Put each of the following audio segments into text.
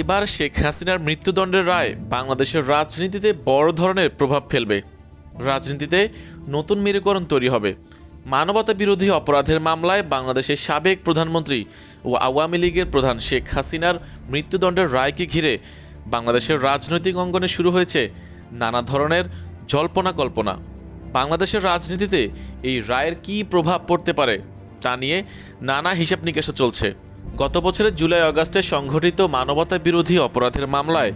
এবার শেখ হাসিনার মৃত্যুদণ্ডের রায় বাংলাদেশের রাজনীতিতে বড় ধরনের প্রভাব ফেলবে। রাজনীতিতে নতুন মেরুকরণ তৈরি হবে। মানবতা বিরোধী অপরাধের মামলায় বাংলাদেশের সাবেক প্রধানমন্ত্রী ও আওয়ামী লীগের প্রধান শেখ হাসিনার মৃত্যুদণ্ডের রায়কে ঘিরে বাংলাদেশের রাজনৈতিক অঙ্গনে শুরু হয়েছে নানা ধরনের জল্পনা কল্পনা বাংলাদেশের রাজনীতিতে এই রায়ের কী প্রভাব পড়তে পারে তা নিয়ে নানা হিসাব নিকাশও চলছে। গত বছরের জুলাই আগস্টে সংঘটিত মানবতা বিরোধী অপরাধের মামলায়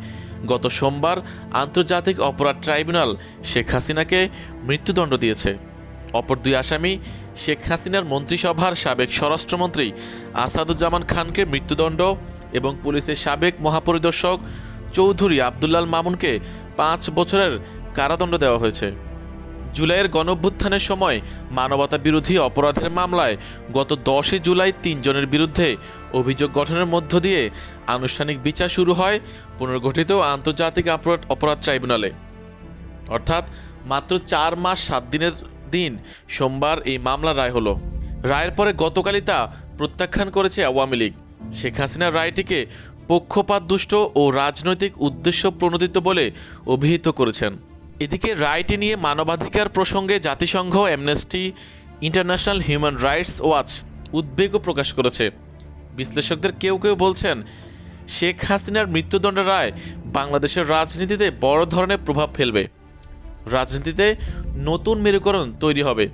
গত সোমবার আন্তর্জাতিক অপরাধ ট্রাইব্যুনাল শেখ হাসিনাকে মৃত্যুদণ্ড দিয়েছে। অপর দুই আসামি শেখ হাসিনার মন্ত্রিসভার সাবেক স্বরাষ্ট্রমন্ত্রী আসাদুজ্জামান খানকে মৃত্যুদণ্ড এবং পুলিশের সাবেক মহাপরিদর্শক চৌধুরী আবদুল্লাল মামুনকে পাঁচ বছরের কারাদণ্ড দেওয়া হয়েছে। জুলাইয়ের গণঅভ্যুত্থানের সময় মানবতা বিরোধী অপরাধের মামলায় গত দশই জুলাই তিনজনের বিরুদ্ধে অভিযোগ গঠনের মধ্য দিয়ে আনুষ্ঠানিক বিচার শুরু হয় পুনর্গঠিত আন্তর্জাতিক অপরাধ অপরাধ ট্রাইব্যুনালে। অর্থাৎ মাত্র চার মাস সাত দিনের দিন সোমবার এই মামলা রায় হলো। রায়ের পরে গতকালই তা প্রত্যাখ্যান করেছে আওয়ামী লীগ। শেখ হাসিনার রায়টিকে পক্ষপাত দুষ্ট ও রাজনৈতিক উদ্দেশ্য প্রণোদিত বলে অভিহিত করেছেন। এদিকে রায়টি নিয়ে মানবাধিকার প্রসঙ্গে জাতিসংঘ, Amnesty, International Human Rights Watch উদ্বেগও প্রকাশ করেছে। বিশ্লেষকদের কেউ কেউ বলছেন, শেখ হাসিনার মৃত্যুদণ্ডের রায় বাংলাদেশের রাজনীতিতে বড় ধরনের প্রভাব ফেলবে। রাজনীতিতে নতুন মেরুকরণ তৈরি হবে।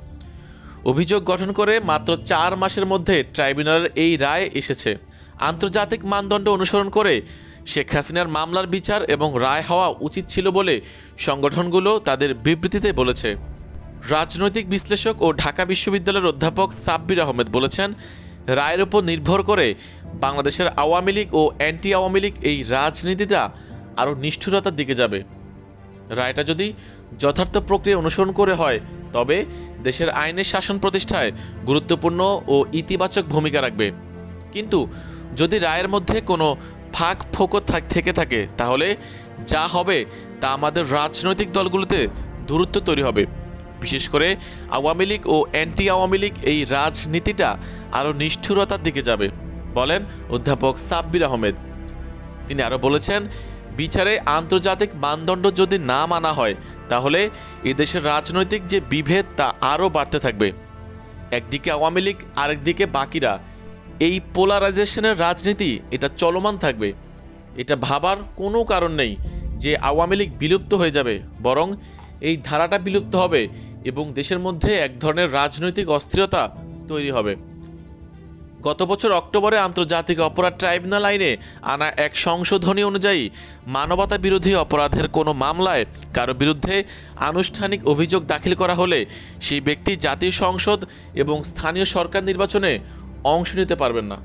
অভিযোগ গঠন করে মাত্র চার মাসের মধ্যে ট্রাইব্যুনালের এই রায় এসেছে। আন্তর্জাতিক মানদণ্ড অনুসরণ করে শেখ হাসিনার মামলার বিচার এবং রায় হওয়া উচিত ছিল বলে সংগঠনগুলো তাদের বিবৃতিতে বলেছে। রাজনৈতিক বিশ্লেষক ও ঢাকা বিশ্ববিদ্যালয়ের অধ্যাপক সাব্বির আহমেদ বলেছেন, রায়ের উপর নির্ভর করে বাংলাদেশের আওয়ামী লীগ ও অ্যান্টি আওয়ামী লীগ এই রাজনীতিটা আরও নিষ্ঠুরতার দিকে যাবে। রায়টা যদি যথার্থ প্রক্রিয়া অনুসরণ করে হয়, তবে দেশের আইনের শাসন প্রতিষ্ঠায় গুরুত্বপূর্ণ ও ইতিবাচক ভূমিকা রাখবে। কিন্তু যদি রায়ের মধ্যে কোনো ফাঁক ফোকর থাক থেকে থাকে। তাহলে যা হবে তা আমাদের রাজনৈতিক দলগুলোতে দূরত্ব তৈরি হবে। বিশেষ করে আওয়ামী লীগ ও অ্যান্টি আওয়ামী লীগ এই রাজনীতিটা আরও নিষ্ঠুরতার দিকে যাবে, বলেন অধ্যাপক সাব্বির আহমেদ। তিনি আরও বলেছেন, বিচারে আন্তর্জাতিক মানদণ্ড যদি না মানা হয়, তাহলে এদেশের রাজনৈতিক যে বিভেদ তা আরও বাড়তে থাকবে। একদিকে আওয়ামী লীগ, আরেকদিকে বাকিরা। এই পোলারাইজেশনের রাজনীতি, এটা চলমান থাকবে। এটা ভাবার কোনো কারণ নেই যে আওয়ামী লীগ বিলুপ্ত হয়ে যাবে, বরং এই ধারাটা বিলুপ্ত হবে এবং দেশের মধ্যে এক ধরনের রাজনৈতিক অস্থিরতা তৈরি হবে। গত বছর অক্টোবরে আন্তর্জাতিক অপরাধ ট্রাইব্যুনাল আইনে আনা এক সংশোধনী অনুযায়ী মানবতা বিরোধী অপরাধের কোনো মামলায় কারও বিরুদ্ধে আনুষ্ঠানিক অভিযোগ দাখিল করা হলে সেই ব্যক্তি জাতীয় সংসদ এবং স্থানীয় সরকার নির্বাচনে অংশ নিতে পারবেন না।